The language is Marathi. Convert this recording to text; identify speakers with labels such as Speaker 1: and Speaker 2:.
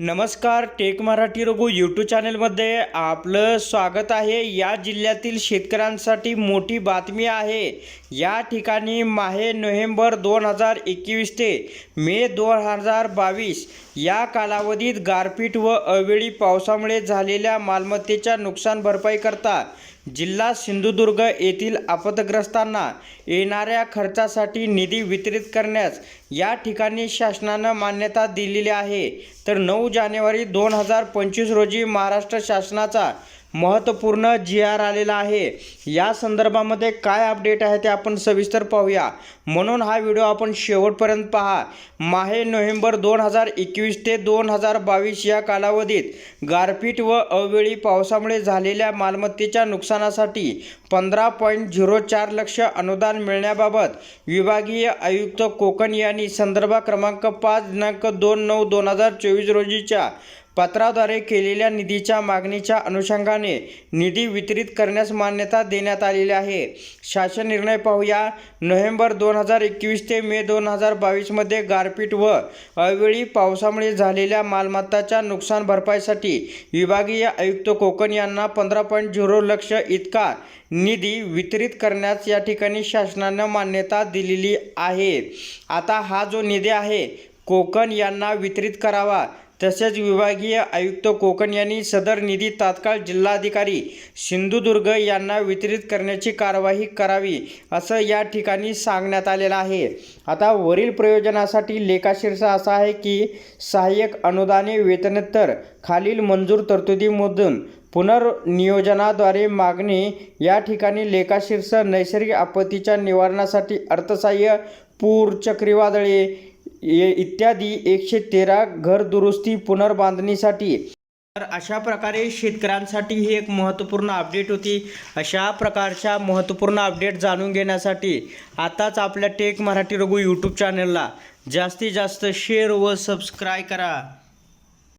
Speaker 1: नमस्कार टेक मराठी रघु यूट्यूब चॅनलमध्ये आपलं स्वागत आहे. या जिल्ह्यातील शेतकऱ्यांसाठी मोठी बातमी आहे. या ठिकाणी माहे नोव्हेंबर दोन हजार एकवीस ते मे दोन हजार बावीस या कालावधीत गारपीट व अवेळी पावसामुळे झालेल्या मालमत्तेच्या नुकसान भरपाई करता जिल्हा सिंधुदुर्ग येथील आपदग्रस्तांना येणाऱ्या खर्चासाठी निधी वितरित करण्यास या ठिकाणी शासनानं मान्यता दिलेली आहे. तर नऊ जानेवारी दोन हजार पंचवीस रोजी महाराष्ट्र शासनाचा महत्त्वपूर्ण जी आर आलेला आहे. या संदर्भामध्ये काय अपडेट आहे ते आपण सविस्तर पाहूया. म्हणून हा व्हिडिओ आपण शेवटपर्यंत पहा. माहे नोव्हेंबर दोन हजार एकवीस ते दोन हजार बावीस या कालावधीत गारपीट व अवेळी पावसामुळे झालेल्या मालमत्तेच्या नुकसानासाठी पंधरा पॉईंट झिरो चार लक्ष अनुदान मिळण्याबाबत विभागीय आयुक्त कोकण यांनी संदर्भ क्रमांक पाच दिनांक दोन नऊ दोन हजार चोवीस रोजीच्या पत्राद्वारे केलेल्या निधीच्या मागणीच्या अनुषंगाने निधी वितरित करण्यास मान्यता देण्यात आलेली आहे. शासन निर्णय पाहूया. नोव्हेंबर दोन हजार एकवीस ते मे दोन हजार बावीसमध्ये गारपीट व अवेळी पावसामुळे झालेल्या मालमत्ताच्या नुकसान भरपाईसाठी विभागीय आयुक्त कोकण यांना पंधरा पॉईंट झिरो लक्ष इतका निधी वितरित करण्यास या ठिकाणी शासनानं मान्यता दिलेली आहे. आता हा जो निधी आहे कोकण यांना वितरित करावा. तसेच विभागीय आयुक्त कोकण यांनी सदर निधी तात्काळ जिल्हाधिकारी सिंधुदुर्ग यांना वितरित करण्याची कारवाई करावी असं या ठिकाणी सांगण्यात आलेलं आहे. आता वरील प्रयोजनासाठी लेखाशीर्षा असा आहे की सहाय्यक अनुदाने वेतनोत्तर खालील मंजूर तरतुदीमधून पुनर्नियोजनाद्वारे मागणी या ठिकाणी लेखाशीर्ष नैसर्गिक आपत्तीच्या निवारणासाठी अर्थसहाय्य पूर चक्रीवादळे इत्यादी एकशे तेरा घर दुरुस्ती पुनर्बांधणीसाठी. तर अशा प्रकारे शेतकऱ्यांसाठी ही एक महत्त्वपूर्ण अपडेट होती. अशा प्रकारच्या महत्त्वपूर्ण अपडेट जाणून घेण्यासाठी आताच आपल्या टेक मराठी रघु यूट्यूब चॅनलला जास्तीत जास्त शेअर व सबस्क्राईब करा.